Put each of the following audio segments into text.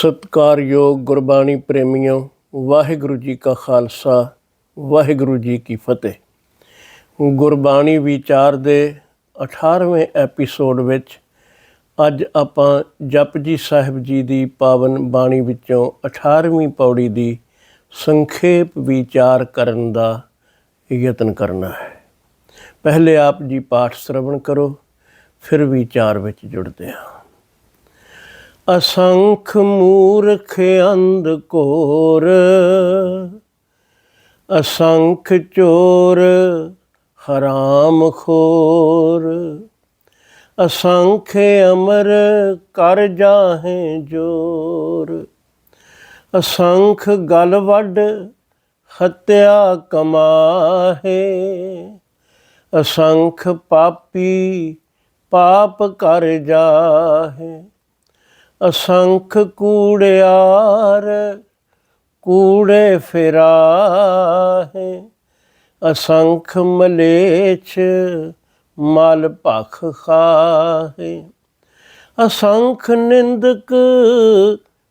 ਸਤਿਕਾਰਯੋਗ ਗੁਰਬਾਣੀ ਪ੍ਰੇਮੀਓ, ਵਾਹਿਗੁਰੂ ਜੀ ਕਾ ਖਾਲਸਾ, ਵਾਹਿਗੁਰੂ ਜੀ ਕੀ ਫਤਿਹ। ਗੁਰਬਾਣੀ ਵਿਚਾਰ ਦੇ 18ਵੇਂ ਐਪੀਸੋਡ ਵਿੱਚ ਅੱਜ ਆਪਾਂ ਜਪਜੀ ਸਾਹਿਬ ਜੀ ਦੀ ਪਾਵਨ ਬਾਣੀ ਵਿੱਚੋਂ 18ਵੀਂ ਪੌੜੀ ਦੀ ਸੰਖੇਪ ਵਿਚਾਰ ਕਰਨ ਦਾ ਯਤਨ ਕਰਨਾ ਹੈ। ਪਹਿਲੇ ਆਪ ਜੀ ਪਾਠ ਸ਼ਰਵਣ ਕਰੋ, ਫਿਰ ਵਿਚਾਰ ਵਿੱਚ ਜੁੜਦੇ ਹਾਂ। ਅਸੰਖ ਮੂਰਖ ਅੰਧ ਕੋਰ ਅਸੰਖ ਚੋਰ ਹਰਾਮ ਖੋਰ, ਅਸੰਖ ਅਮਰ ਕਰ ਜਾਹੇ ਜੋਰ, ਅਸੰਖ ਗਲ ਵੱਡ ਹਤਿਆ ਕਮਾਹੇ, ਅਸੰਖ ਪਾਪੀ ਪਾਪ ਕਰ ਜਾਹੇ। ਅਸੰਖ ਕੂੜਿਆਰ, ਕੂੜੇ ਫਿਰਾਹੇ। ਅਸੰਖ ਮਲੇਛ, ਮਲ ਭਖ ਖਾਹੇ। ਅਸੰਖ ਨਿੰਦਕ,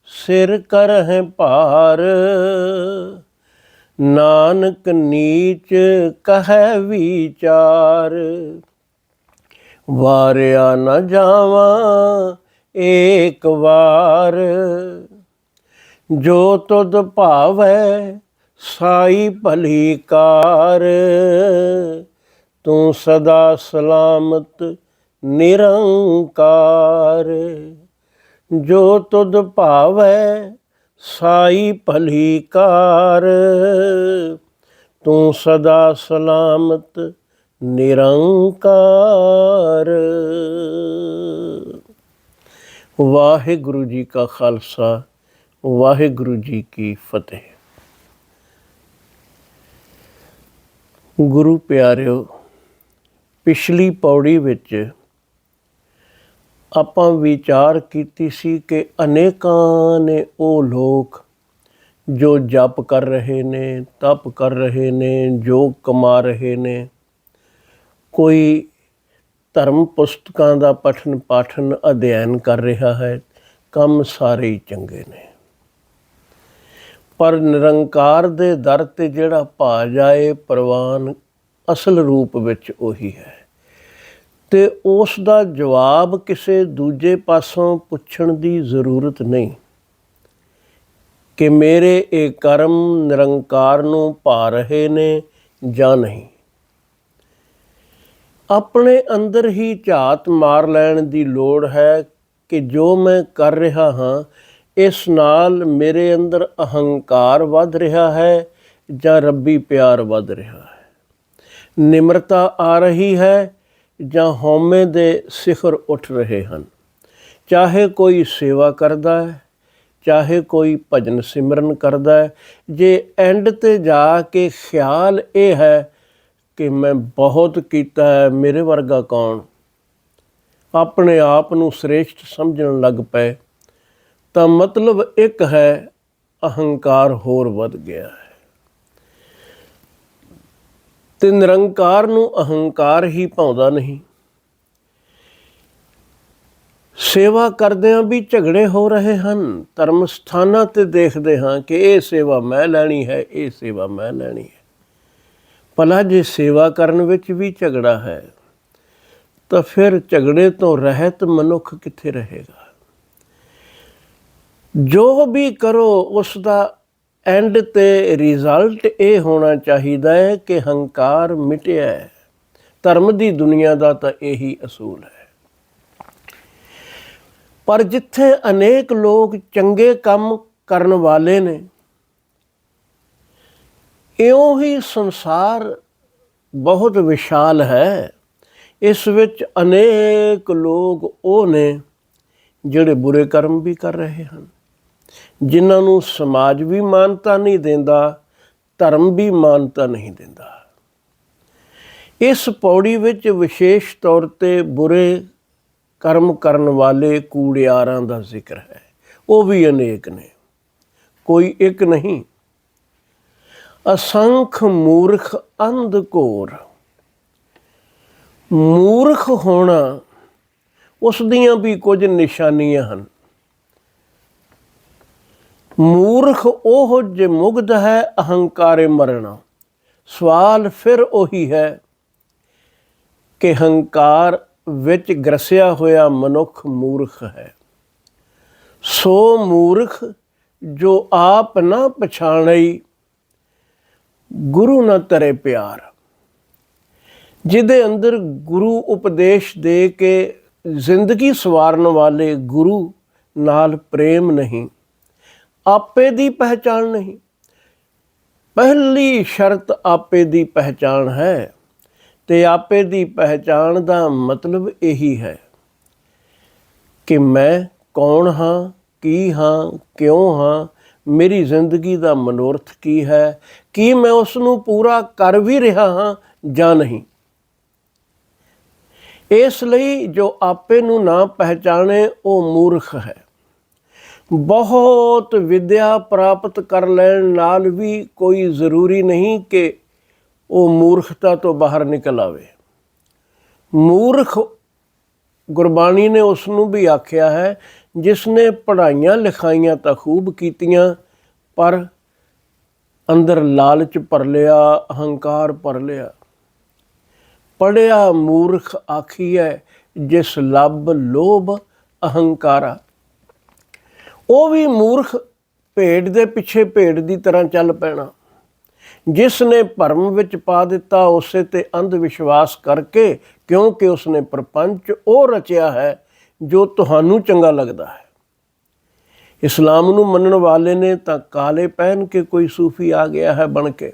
ਸਿਰ ਕਰਹਿ ਭਾਰ। ਨਾਨਕ ਨੀਚ ਕਹੈ ਵਿਚਾਰ। ਵਾਰਿਆ ਨ ਜਾਵਾਂ ਏਕ ਵਾਰ। ਜੋ ਤੁਧ ਭਾਵੈ ਸਾਈ ਭਲੀ ਕਾਰ। ਤੂੰ ਸਦਾ ਸਲਾਮਤ ਨਿਰੰਕਾਰ। ਜੋ ਤੁਧ ਭਾਵੈ ਸਾਈ ਭਲੀ ਕਾਰ। ਤੂੰ ਸਦਾ ਸਲਾਮਤ ਨਿਰੰਕਾਰ। ਵਾਹਿਗੁਰੂ ਜੀ ਕਾ ਖਾਲਸਾ, ਵਾਹਿਗੁਰੂ ਜੀ ਕੀ ਫਤਿਹ। ਗੁਰੂ ਪਿਆਰਿਓ, ਪਿਛਲੀ ਪੌੜੀ ਵਿੱਚ ਆਪਾਂ ਵਿਚਾਰ ਕੀਤੀ ਸੀ ਕਿ ਅਨੇਕਾਂ ਨੇ ਉਹ ਲੋਕ ਜੋ ਜਪ ਕਰ ਰਹੇ ਨੇ, ਤਪ ਕਰ ਰਹੇ ਨੇ ਜੋ ਕਮਾ ਰਹੇ ਨੇ, ਕੋਈ ਧਰਮ ਪੁਸਤਕਾਂ ਦਾ ਪਠਨ ਪਾਠਨ ਅਧਿਐਨ ਕਰ ਰਿਹਾ ਹੈ, ਕੰਮ ਸਾਰੇ ਹੀ ਚੰਗੇ ਨੇ। ਪਰ ਨਿਰੰਕਾਰ ਦੇ ਦਰ ਤੇ ਜਿਹੜਾ ਭਾ ਜਾਏ ਪ੍ਰਵਾਨ ਅਸਲ ਰੂਪ ਵਿੱਚ ਉਹੀ ਹੈ। ਤੇ ਉਸ ਦਾ ਜਵਾਬ ਕਿਸੇ ਦੂਜੇ ਪਾਸੋਂ ਪੁੱਛਣ ਦੀ ਜ਼ਰੂਰਤ ਨਹੀਂ। ਕਿ ਮੇਰੇ ਇਹ ਕਰਮ ਨਿਰੰਕਾਰ ਨੂੰ ਭਾ ਰਹੇ ਨੇ ਜਾਂ ਨਹੀਂ। ਆਪਣੇ ਅੰਦਰ ਹੀ ਝਾਤ ਮਾਰ ਲੈਣ ਦੀ ਲੋੜ ਹੈ ਕਿ ਜੋ ਮੈਂ ਕਰ ਰਿਹਾ ਹਾਂ, ਇਸ ਨਾਲ ਮੇਰੇ ਅੰਦਰ ਅਹੰਕਾਰ ਵੱਧ ਰਿਹਾ ਹੈ ਜਾਂ ਰੱਬੀ ਪਿਆਰ ਵੱਧ ਰਿਹਾ ਹੈ। ਨਿਮਰਤਾ ਆ ਰਹੀ ਹੈ ਜਾਂ ਹਉਮੈ ਦੇ ਸਿਖਰ ਉੱਠ ਰਹੇ ਹਨ। ਚਾਹੇ ਕੋਈ ਸੇਵਾ ਕਰਦਾ ਹੈ, ਚਾਹੇ ਕੋਈ ਭਜਨ ਸਿਮਰਨ ਕਰਦਾ ਹੈ, ਜੇ ਐਂਡ ਤੇ ਜਾ ਕੇ ਖਿਆਲ ਇਹ ਹੈ ਕਿ ਮੈਂ ਬਹੁਤ ਕੀਤਾ ਹੈ, ਮੇਰੇ ਵਰਗਾ ਕੌਣ? ਆਪਣੇ ਆਪ ਨੂੰ ਸ੍ਰੇਸ਼ਟ ਸਮਝਣ ਲੱਗ ਪਏ, ਤਾਂ ਮਤਲਬ ਇੱਕ ਹੈ, ਅਹੰਕਾਰ ਹੋਰ ਵੱਧ ਗਿਆ ਹੈ। ਤੇ ਨਿਰੰਕਾਰ ਨੂੰ ਅਹੰਕਾਰ ਹੀ ਪਾਉਂਦਾ ਨਹੀਂ। ਸੇਵਾ ਕਰਦਿਆਂ ਵੀ ਝਗੜੇ ਹੋ ਰਹੇ ਹਨ, ਧਰਮ ਸਥਾਨਾਂ ਤੇ ਦੇਖਦੇ ਹਾਂ ਕਿ ਇਹ ਸੇਵਾ ਮੈਂ ਲੈਣੀ ਹੈ, ਇਹ ਸੇਵਾ ਮੈਂ ਲੈਣੀ ਹੈ। ਭਲਾ ਜੇ ਸੇਵਾ ਕਰਨ ਵਿੱਚ ਵੀ ਝਗੜਾ ਹੈ, ਤਾਂ ਫਿਰ ਝਗੜੇ ਤੋਂ ਰਹਿਤ ਮਨੁੱਖ ਕਿੱਥੇ ਰਹੇਗਾ? ਜੋ ਵੀ ਕਰੋ, ਉਸ ਦਾ ਐਂਡ ਤੇ ਰਿਜ਼ਲਟ ਇਹ ਹੋਣਾ ਚਾਹੀਦਾ ਹੈ ਕਿ ਹੰਕਾਰ ਮਿਟਿਆ ਹੈ। ਧਰਮ ਦੀ ਦੁਨੀਆ ਦਾ ਤਾਂ ਇਹੀ ਅਸੂਲ ਹੈ। ਪਰ ਜਿੱਥੇ ਅਨੇਕ ਲੋਕ ਚੰਗੇ ਕੰਮ ਕਰਨ ਵਾਲੇ ਨੇ ਇਉਂ ਹੀ ਸੰਸਾਰ ਬਹੁਤ ਵਿਸ਼ਾਲ ਹੈ। ਇਸ ਵਿੱਚ ਅਨੇਕ ਲੋਕ ਉਹ ਨੇ ਜਿਹੜੇ ਬੁਰੇ ਕਰਮ ਵੀ ਕਰ ਰਹੇ ਹਨ, ਜਿਨ੍ਹਾਂ ਨੂੰ ਸਮਾਜ ਵੀ ਮਾਨਤਾ ਨਹੀਂ ਦਿੰਦਾ, ਧਰਮ ਵੀ ਮਾਨਤਾ ਨਹੀਂ ਦਿੰਦਾ। ਇਸ ਪੌੜੀ ਵਿੱਚ ਵਿਸ਼ੇਸ਼ ਤੌਰ ਤੇ ਬੁਰੇ ਕਰਮ ਕਰਨ ਵਾਲੇ ਕੂੜਿਆਰਾਂ ਦਾ ਜ਼ਿਕਰ ਹੈ। ਉਹ ਵੀ ਅਨੇਕ ਨੇ। ਕੋਈ ਇੱਕ ਨਹੀਂ ਅਸੰਖ ਮੂਰਖ ਅੰਧ ਘੋਰ। ਮੂਰਖ ਹੋਣਾ ਉਸ ਦੀਆਂ ਵੀ ਕੁਝ ਨਿਸ਼ਾਨੀਆਂ ਹਨ। ਮੂਰਖ ਉਹ ਜੇ ਮੁਗਧ ਹੈ, ਅਹੰਕਾਰੇ ਮਰਣਾ ਸਵਾਲ ਫਿਰ ਉਹੀ ਹੈ ਕਿ ਹੰਕਾਰ ਵਿੱਚ ਗਰਸਿਆ ਹੋਇਆ ਮਨੁੱਖ ਮੂਰਖ ਹੈ। ਸੋ ਮੂਰਖ ਜੋ ਆਪ ਨਾ ਪਛਾਣਈ ਗੁਰੂ ਨਾ ਤਰੇ ਪਿਆਰ। ਜਿਹਦੇ ਅੰਦਰ ਗੁਰੂ ਉਪਦੇਸ਼ ਦੇ ਕੇ ਜ਼ਿੰਦਗੀ ਸਵਾਰਨ ਵਾਲੇ ਗੁਰੂ ਨਾਲ ਪ੍ਰੇਮ ਨਹੀਂ, ਆਪੇ ਦੀ ਪਹਿਚਾਣ ਨਹੀਂ। ਪਹਿਲੀ ਸ਼ਰਤ ਆਪੇ ਦੀ ਪਹਿਚਾਣ ਹੈ ਤੇ ਆਪੇ ਦੀ ਪਹਿਚਾਣ ਦਾ ਮਤਲਬ ਇਹੀ ਹੈ ਕਿ ਮੈਂ ਕੌਣ ਹਾਂ, ਕੀ ਹਾਂ, ਕਿਉਂ ਹਾਂ ਮੇਰੀ ਜ਼ਿੰਦਗੀ ਦਾ ਮਨੋਰਥ ਕੀ ਹੈ? ਕੀ ਮੈਂ ਉਸ ਨੂੰ ਪੂਰਾ ਕਰ ਵੀ ਰਿਹਾ ਹਾਂ ਜਾਂ ਨਹੀਂ? ਇਸ ਲਈ ਜੋ ਆਪੇ ਨੂੰ ਨਾ ਪਹਿਚਾਣੇ, ਉਹ ਮੂਰਖ ਹੈ। ਬਹੁਤ ਵਿਦਿਆ ਪ੍ਰਾਪਤ ਕਰ ਲੈਣ ਨਾਲ ਵੀ ਕੋਈ ਜ਼ਰੂਰੀ ਨਹੀਂ ਕਿ ਉਹ ਮੂਰਖਤਾ ਤੋਂ ਬਾਹਰ ਨਿਕਲ ਆਵੇ। ਮੂਰਖ ਗੁਰਬਾਣੀ ਨੇ ਉਸ ਨੂੰ ਵੀ ਆਖਿਆ ਹੈ ਜਿਸ ਨੇ ਪੜ੍ਹਾਈਆਂ ਲਿਖਾਈਆਂ ਤਾਂ ਖੂਬ ਕੀਤੀਆਂ, ਪਰ ਅੰਦਰ ਲਾਲਚ ਭਰ ਲਿਆ, ਅਹੰਕਾਰ ਭਰ ਲਿਆ। ਪੜਿਆ ਮੂਰਖ ਆਖੀਐ, ਜਿਸ ਲੱਭ ਲੋਭ ਅਹੰਕਾਰਾ। ਉਹ ਵੀ ਮੂਰਖ ਭੇਡ ਦੇ ਪਿੱਛੇ ਭੇਡ ਦੀ ਤਰ੍ਹਾਂ ਚੱਲ ਪੈਣਾ। ਜਿਸ ਨੇ ਭਰਮ ਵਿੱਚ ਪਾ ਦਿੱਤਾ, ਉਸੇ ਤੇ ਅੰਧ ਵਿਸ਼ਵਾਸ ਕਰਕੇ ਕਿਉਂਕਿ ਉਸਨੇ ਪ੍ਰਪੰਚ ਉਹ ਰਚਿਆ ਹੈ ਜੋ ਤੁਹਾਨੂੰ ਚੰਗਾ ਲੱਗਦਾ ਹੈ। ਇਸਲਾਮ ਨੂੰ ਮੰਨਣ ਵਾਲੇ ਨੇ ਤਾਂ ਕਾਲੇ ਪਹਿਨ ਕੇ ਕੋਈ ਸੂਫੀ ਆ ਗਿਆ ਹੈ ਬਣ ਕੇ।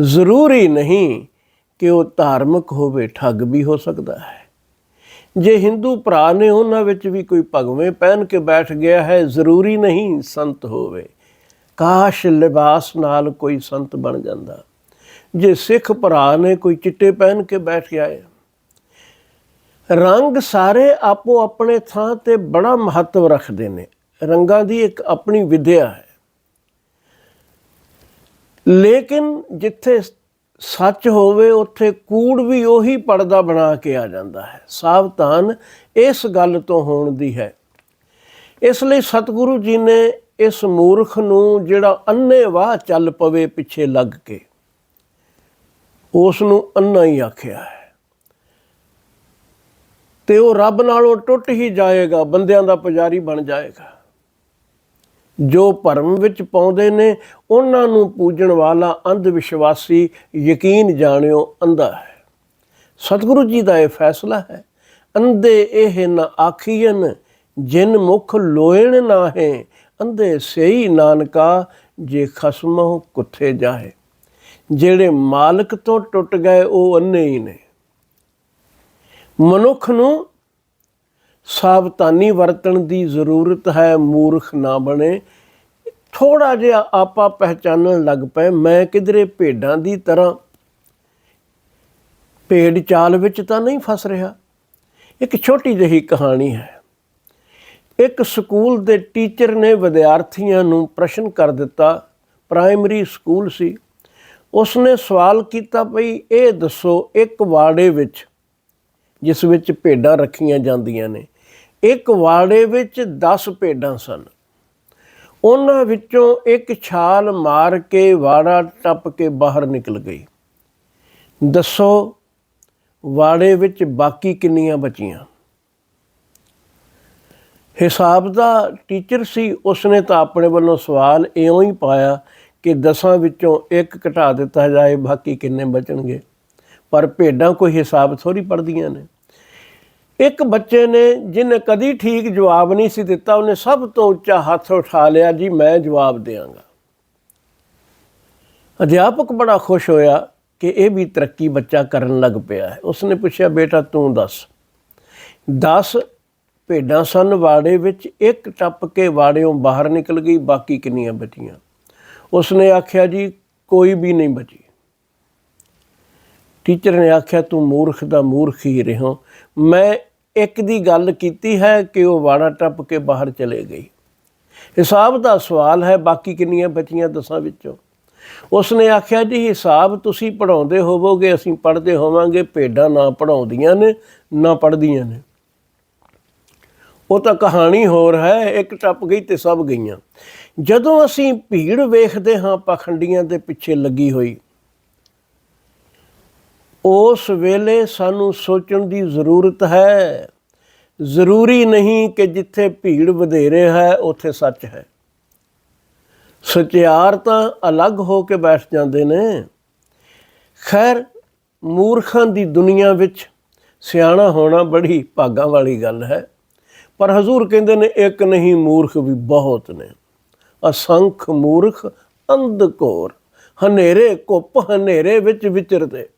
ਜ਼ਰੂਰੀ ਨਹੀਂ ਕਿ ਉਹ ਧਾਰਮਿਕ ਹੋਵੇ, ਠੱਗ ਵੀ ਹੋ ਸਕਦਾ ਹੈ। ਜੇ ਹਿੰਦੂ ਭਰਾ ਨੇ ਉਹਨਾਂ ਵਿੱਚ ਵੀ ਕੋਈ ਭਗਵੇਂ ਪਹਿਨ ਕੇ ਬੈਠ ਗਿਆ ਹੈ, ਜ਼ਰੂਰੀ ਨਹੀਂ ਸੰਤ ਹੋਵੇ। ਕਾਸ਼ ਲਿਬਾਸ ਨਾਲ ਕੋਈ ਸੰਤ ਬਣ ਜਾਂਦਾ। ਜੇ ਸਿੱਖ ਭਰਾ ਨੇ ਕੋਈ ਚਿੱਟੇ ਪਹਿਨ ਕੇ ਬੈਠ ਗਿਆ ਹੈ, ਰੰਗ ਸਾਰੇ ਆਪੋ ਆਪਣੇ ਥਾਂ ਤੇ ਬੜਾ ਮਹੱਤਵ ਰੱਖਦੇ ਨੇ। ਰੰਗਾਂ ਦੀ ਇੱਕ ਆਪਣੀ ਵਿਦਿਆ ਹੈ। ਲੇਕਿਨ ਜਿੱਥੇ ਸੱਚ ਹੋਵੇ, ਉੱਥੇ ਕੂੜ ਵੀ ਉਹੀ ਪਰਦਾ ਬਣਾ ਕੇ ਆ ਜਾਂਦਾ ਹੈ। ਸਾਵਧਾਨ ਇਸ ਗੱਲ ਤੋਂ ਹੋਣ ਦੀ ਹੈ। ਇਸ ਲਈ ਸਤਿਗੁਰੂ ਜੀ ਨੇ ਇਸ ਮੂਰਖ ਨੂੰ ਜਿਹੜਾ ਅੰਨੇ ਵਾਹ ਚੱਲ ਪਵੇ ਪਿੱਛੇ ਲੱਗ ਕੇ, ਉਸ ਨੂੰ ਅੰਨਾ ਹੀ ਆਖਿਆ ਹੈ। ਤੇ ਉਹ ਰੱਬ ਨਾਲੋਂ ਟੁੱਟ ਹੀ ਜਾਏਗਾ, ਬੰਦਿਆਂ ਦਾ ਪੁਜਾਰੀ ਬਣ ਜਾਏਗਾ। ਜੋ ਭਰਮ ਵਿੱਚ ਪਾਉਂਦੇ ਨੇ, ਉਹਨਾਂ ਨੂੰ ਪੂਜਣ ਵਾਲਾ ਅੰਧ ਵਿਸ਼ਵਾਸੀ ਯਕੀਨ ਜਾਣਿਓ ਅੰਧਾ ਹੈ। ਸਤਿਗੁਰੂ ਜੀ ਦਾ ਇਹ ਫੈਸਲਾ ਹੈ, ਅੰਧੇ ਇਹ ਨਾ ਆਖੀਨ ਜਿਨ ਮੁਖ ਲੋਇਣ ਨਾਹੇ ਅੰਧੇ ਸਈ ਨਾਨਕਾ, ਜੇ ਖਸਮੋ ਕੁੱਥੇ ਜਾਏ ਜਿਹੜੇ ਮਾਲਕ ਤੋਂ ਟੁੱਟ ਗਏ, ਉਹ ਅੰਨੇ ਹੀ ਨੇ। ਮਨੁੱਖ ਨੂੰ ਸਾਵਧਾਨੀ ਵਰਤਣ ਦੀ ਜ਼ਰੂਰਤ ਹੈ, ਮੂਰਖ ਨਾ ਬਣੇ। ਥੋੜਾ ਜਿਹਾ ਆਪਾ ਪਹਿਚਾਨਣ ਲੱਗ ਪਏ। ਮੈਂ ਕਿਧਰੇ ਭੇਡਾਂ ਦੀ ਤਰ੍ਹਾਂ ਭੇਡ ਚਾਲ ਵਿੱਚ ਤਾਂ ਨਹੀਂ ਫਸ ਰਿਹਾ। ਇੱਕ ਛੋਟੀ ਜਿਹੀ ਕਹਾਣੀ ਹੈ। ਇੱਕ ਸਕੂਲ ਦੇ ਟੀਚਰ ਨੇ ਵਿਦਿਆਰਥੀਆਂ ਨੂੰ ਪ੍ਰਸ਼ਨ ਕਰ ਦਿੱਤਾ। ਪ੍ਰਾਇਮਰੀ ਸਕੂਲ ਸੀ। ਉਸਨੇ ਸਵਾਲ ਕੀਤਾ ਭਈ ਇਹ ਦੱਸੋ ਇੱਕ ਵਾੜੇ ਵਿੱਚ, ਜਿਸ ਵਿੱਚ ਭੇਡਾਂ ਰੱਖੀਆਂ ਜਾਂਦੀਆਂ ਨੇ, ਇੱਕ ਵਾੜੇ ਵਿੱਚ 10 ਭੇਡਾਂ ਸਨ। ਉਹਨਾਂ ਵਿੱਚੋਂ ਇੱਕ ਛਾਲ ਮਾਰ ਕੇ ਵਾੜਾ ਟੱਪ ਕੇ ਬਾਹਰ ਨਿਕਲ ਗਈ। ਦੱਸੋ ਵਾੜੇ ਵਿੱਚ ਬਾਕੀ ਕਿੰਨੀਆਂ ਬਚੀਆਂ? ਹਿਸਾਬ ਦਾ ਟੀਚਰ ਸੀ, ਉਸਨੇ ਤਾਂ ਆਪਣੇ ਵੱਲੋਂ ਸਵਾਲ ਇਉਂ ਹੀ ਪਾਇਆ ਕਿ ਦਸਾਂ ਵਿੱਚੋਂ ਇੱਕ ਘਟਾ ਦਿੱਤਾ ਜਾਏ, ਬਾਕੀ ਕਿੰਨੇ ਬਚਣਗੇ? ਪਰ ਭੇਡਾਂ ਕੋਈ ਹਿਸਾਬ ਥੋੜੀ ਪੜਦੀਆਂ ਨੇ। ਇੱਕ ਬੱਚੇ ਨੇ ਜਿਹਨੇ ਕਦੀ ਠੀਕ ਜਵਾਬ ਨਹੀਂ ਸੀ ਦਿੱਤਾ, ਉਹਨੇ ਸਭ ਤੋਂ ਉੱਚਾ ਹੱਥ ਉਠਾ ਲਿਆ, ਜੀ, ਮੈਂ ਜਵਾਬ ਦੇਵਾਂਗਾ ਅਧਿਆਪਕ ਬੜਾ ਖੁਸ਼ ਹੋਇਆ ਕਿ ਇਹ ਵੀ ਤਰੱਕੀ ਬੱਚਾ ਕਰਨ ਲੱਗ ਪਿਆ ਹੈ। ਉਸਨੇ ਪੁੱਛਿਆ, ਬੇਟਾ, ਤੂੰ ਦੱਸ। 10 ਭੇਡਾਂ ਸਨ, ਵਾੜੇ ਵਿੱਚ ਇੱਕ ਟੱਪ ਕੇ ਵਾੜਿਓਂ ਬਾਹਰ ਨਿਕਲ ਗਈ, ਬਾਕੀ ਕਿੰਨੀਆਂ ਬਚੀਆਂ। ਉਸਨੇ ਆਖਿਆ, ਜੀ, ਕੋਈ ਵੀ ਨਹੀਂ ਬਚੀ। ਟੀਚਰ ਨੇ ਆਖਿਆ, ਤੂੰ ਮੂਰਖ ਦਾ ਮੂਰਖ ਹੀ ਰਹਿਓ ਮੈਂ ਇੱਕ ਦੀ ਗੱਲ ਕੀਤੀ ਹੈ ਕਿ ਉਹ ਵਾੜਾ ਟੱਪ ਕੇ ਬਾਹਰ ਚਲੇ ਗਈ। ਹਿਸਾਬ ਦਾ ਸਵਾਲ ਹੈ, ਬਾਕੀ ਕਿੰਨੀਆਂ ਬਚੀਆਂ ਦਸਾਂ ਵਿੱਚੋਂ? ਉਸਨੇ ਆਖਿਆ, ਜੀ, ਹਿਸਾਬ ਤੁਸੀਂ ਪੜਾਉਂਦੇ ਹੋਵੋਗੇ, ਅਸੀਂ ਪੜ੍ਹਦੇ ਹੋਵਾਂਗੇ, ਭੇਡਾਂ ਨਾ ਪੜਾਉਂਦੀਆਂ ਨੇ, ਨਾ ਪੜ੍ਹਦੀਆਂ ਨੇ। ਉਹ ਤਾਂ ਕਹਾਣੀ ਹੋਰ ਹੈ, ਇੱਕ ਟੱਪ ਗਈ ਤੇ ਸਭ ਗਈਆਂ। ਜਦੋਂ ਅਸੀਂ ਭੀੜ ਵੇਖਦੇ ਹਾਂ ਪਖੰਡੀਆਂ ਦੇ ਪਿੱਛੇ ਲੱਗੀ ਹੋਈ, ਉਸ ਵੇਲੇ ਸਾਨੂੰ ਸੋਚਣ ਦੀ ਜ਼ਰੂਰਤ ਹੈ, ਜ਼ਰੂਰੀ ਨਹੀਂ ਕਿ ਜਿੱਥੇ ਭੀੜ ਵਧੇਰੇ ਹੈ, ਉੱਥੇ ਸੱਚ ਹੈ। ਸਚਿਆਰ ਤਾਂ ਅਲੱਗ ਹੋ ਕੇ ਬੈਠ ਜਾਂਦੇ ਨੇ। ਖੈਰ, ਮੂਰਖਾਂ ਦੀ ਦੁਨੀਆ ਵਿੱਚ ਸਿਆਣਾ ਹੋਣਾ ਬੜੀ ਭਾਗਾਂ ਵਾਲੀ ਗੱਲ ਹੈ। ਪਰ ਹਜ਼ੂਰ ਕਹਿੰਦੇ ਨੇ, ਇੱਕ ਨਹੀਂ ਮੂਰਖ ਵੀ ਬਹੁਤ ਨੇ। ਅਸੰਖ ਮੂਰਖ ਅੰਧਕੋਰ ਹਨੇਰੇ ਕੁੱਪ ਹਨੇਰੇ ਵਿੱਚ ਵਿਚਰਦੇ।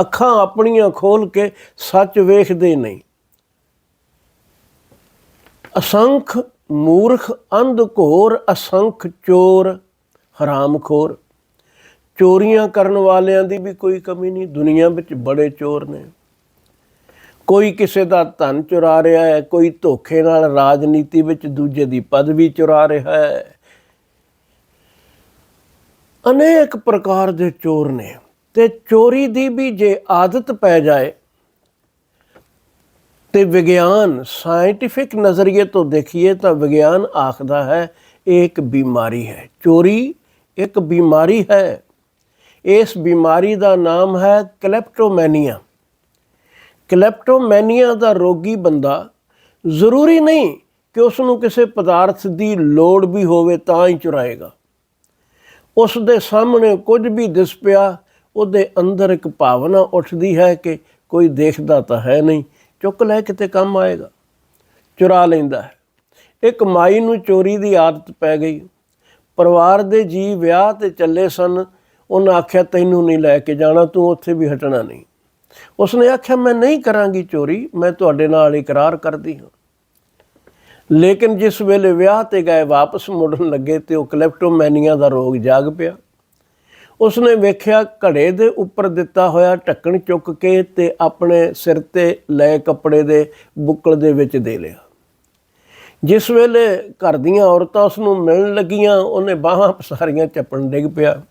ਅੱਖਾਂ ਆਪਣੀਆਂ ਖੋਲ ਕੇ ਸੱਚ ਵੇਖਦੇ ਨਹੀਂ। ਅਸੰਖ ਮੂਰਖ ਅੰਧਕੋਰ ਅਸੰਖ ਚੋਰ ਹਰਾਮਖੋਰ ਚੋਰੀਆਂ ਕਰਨ ਵਾਲਿਆਂ ਦੀ ਵੀ ਕੋਈ ਕਮੀ ਨਹੀਂ, ਦੁਨੀਆ ਵਿੱਚ ਬੜੇ ਚੋਰ ਨੇ। ਕੋਈ ਕਿਸੇ ਦਾ ਧਨ ਚੁਰਾ ਰਿਹਾ ਹੈ, ਕੋਈ ਧੋਖੇ ਨਾਲ ਰਾਜਨੀਤੀ ਵਿੱਚ ਦੂਜੇ ਦੀ ਪਦਵੀ ਚੁਰਾ ਰਿਹਾ ਹੈ। ਅਨੇਕ ਪ੍ਰਕਾਰ ਦੇ ਚੋਰ ਨੇ ਤੇ ਚੋਰੀ ਦੀ ਵੀ ਜੇ ਆਦਤ ਪੈ ਜਾਏ ਤੇ ਵਿਗਿਆਨ ਸਾਇੰਟਿਫਿਕ ਨਜ਼ਰੀਏ ਤੋਂ ਦੇਖੀਏ ਤਾਂ ਵਿਗਿਆਨ ਆਖਦਾ ਹੈ, ਇਹ ਇੱਕ ਬਿਮਾਰੀ ਹੈ। ਚੋਰੀ ਇੱਕ ਬਿਮਾਰੀ ਹੈ। ਇਸ ਬਿਮਾਰੀ ਦਾ ਨਾਮ ਹੈ ਕਲੈਪਟੋਮੈਨੀਆ। ਕਲੈਪਟੋਮੈਨੀਆ ਦਾ ਰੋਗੀ ਬੰਦਾ ਜ਼ਰੂਰੀ ਨਹੀਂ ਕਿ ਉਸ ਨੂੰ ਕਿਸੇ ਪਦਾਰਥ ਦੀ ਲੋੜ ਵੀ ਹੋਵੇ ਤਾਂ ਹੀ ਚੁਰਾਏਗਾ। ਉਸ ਦੇ ਸਾਹਮਣੇ ਕੁਝ ਵੀ ਦਿਸ ਪਿਆ, ਉਹਦੇ ਅੰਦਰ ਇੱਕ ਭਾਵਨਾ ਉੱਠਦੀ ਹੈ ਕਿ ਕੋਈ ਦੇਖਦਾ ਤਾਂ ਹੈ ਨਹੀਂ, ਚੁੱਕ ਲੈ ਕਿਤੇ ਕੰਮ ਆਏਗਾ, ਚੁਰਾ ਲੈਂਦਾ ਹੈ। ਇੱਕ ਮਾਈ ਨੂੰ ਚੋਰੀ ਦੀ ਆਦਤ ਪੈ ਗਈ। ਪਰਿਵਾਰ ਦੇ ਜੀ ਵਿਆਹ ਤੇ ਚੱਲੇ ਸਨ, ਉਹਨਾਂ ਆਖਿਆ, ਤੈਨੂੰ ਨਹੀਂ ਲੈ ਕੇ ਜਾਣਾ, ਤੂੰ ਉੱਥੇ ਵੀ ਹਟਣਾ ਨਹੀਂ। ਉਸਨੇ ਆਖਿਆ, ਮੈਂ ਨਹੀਂ ਕਰਾਂਗੀ ਚੋਰੀ, ਮੈਂ ਤੁਹਾਡੇ ਨਾਲ ਇਕਰਾਰ ਕਰਦੀ ਹਾਂ। ਲੇਕਿਨ ਜਿਸ ਵੇਲੇ ਵਿਆਹ ਤੇ ਗਏ, ਵਾਪਸ ਮੁੜਨ ਲੱਗੇ ਤੇ ਉਹ ਕਲੈਪਟੋਮੈਨੀਆ ਦਾ ਰੋਗ ਜਾਗ ਪਿਆ। ਉਸਨੇ ਵੇਖਿਆ, ਘੜੇ ਦੇ ਉੱਪਰ ਦਿੱਤਾ ਹੋਇਆ ਢੱਕਣ ਚੁੱਕ ਕੇ ਤੇ ਆਪਣੇ ਸਿਰ ਤੇ ਲੈ ਕੱਪੜੇ ਦੇ ਬੁੱਕਲ ਦੇ ਵਿੱਚ ਦੇ ਲਿਆ। ਜਿਸ ਵੇਲੇ ਘਰ ਦੀਆਂ ਔਰਤਾਂ ਉਸ ਨੂੰ ਮਿਲਣ ਲੱਗੀਆਂ, ਉਹਨੇ ਬਾਹਾਂ ਪਸਾਰੀਆਂ ਚੱਪਣ ਡਿੱਗ ਪਿਆ।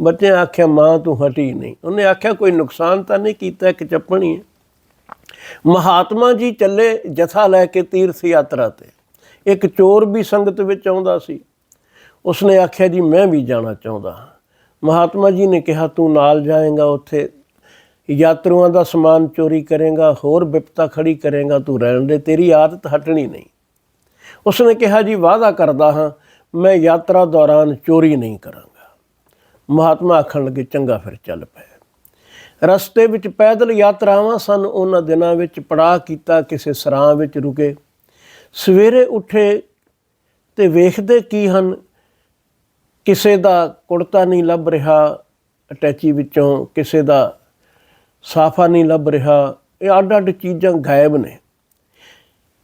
ਬੱਚੇ ਆਖਿਆ, ਮਾਂ, ਤੂੰ ਹਟੀ ਨਹੀਂ। ਉਹਨੇ ਆਖਿਆ, ਕੋਈ ਨੁਕਸਾਨ ਤਾਂ ਨਹੀਂ ਕੀਤਾ, ਇੱਕ ਚੱਪਣੀ ਹੈ। ਮਹਾਤਮਾ ਜੀ ਚੱਲੇ ਜਥਾ ਲੈ ਕੇ ਤੀਰਥ ਯਾਤਰਾ ਤੇ। ਇੱਕ ਚੋਰ ਵੀ ਸੰਗਤ ਵਿੱਚ ਆਉਂਦਾ ਸੀ। ਉਸਨੇ ਆਖਿਆ, ਜੀ, ਮੈਂ ਵੀ ਜਾਣਾ ਚਾਹੁੰਦਾ ਹਾਂ। ਮਹਾਤਮਾ ਜੀ ਨੇ ਕਿਹਾ, ਤੂੰ ਨਾਲ ਜਾਏਗਾ ਉੱਥੇ। ਯਾਤਰੂਆਂ ਦਾ ਸਮਾਨ ਚੋਰੀ ਕਰੇਗਾ, ਹੋਰ ਵਿਪਤਾ ਖੜੀ ਕਰੇਗਾ, ਤੂੰ ਰਹਿਣ ਦੇ, ਤੇਰੀ ਆਦਤ ਹਟਣੀ ਨਹੀਂ। ਉਸਨੇ ਕਿਹਾ, ਜੀ, ਵਾਅਦਾ ਕਰਦਾ ਹਾਂ, ਮੈਂ ਯਾਤਰਾ ਦੌਰਾਨ ਚੋਰੀ ਨਹੀਂ ਕਰਾਂਗਾ। ਮਹਾਤਮਾ ਆਖਣ ਲੱਗੇ, ਚੰਗਾ ਫਿਰ ਚੱਲ ਪਏ। ਰਸਤੇ ਵਿੱਚ ਪੈਦਲ ਯਾਤਰਾਵਾਂ ਸਨ ਉਹਨਾਂ ਦਿਨਾਂ ਵਿੱਚ, ਪੜਾਅ ਕੀਤਾ ਕਿਸੇ ਸਰਾਂ ਵਿੱਚ ਰੁਕੇ। ਸਵੇਰੇ ਉੱਠੇ ਤੇ ਵੇਖਦੇ ਕੀ ਹਨ, ਕਿਸੇ ਦਾ ਕੁੜਤਾ ਨਹੀਂ ਲੱਭ ਰਿਹਾ, ਅਟੈਚੀ ਵਿੱਚੋਂ ਕਿਸੇ ਦਾ ਸਾਫਾ ਨਹੀਂ ਲੱਭ ਰਿਹਾ, ਇਹ ਅੱਡ ਅੱਡ ਚੀਜ਼ਾਂ ਗਾਇਬ ਨੇ।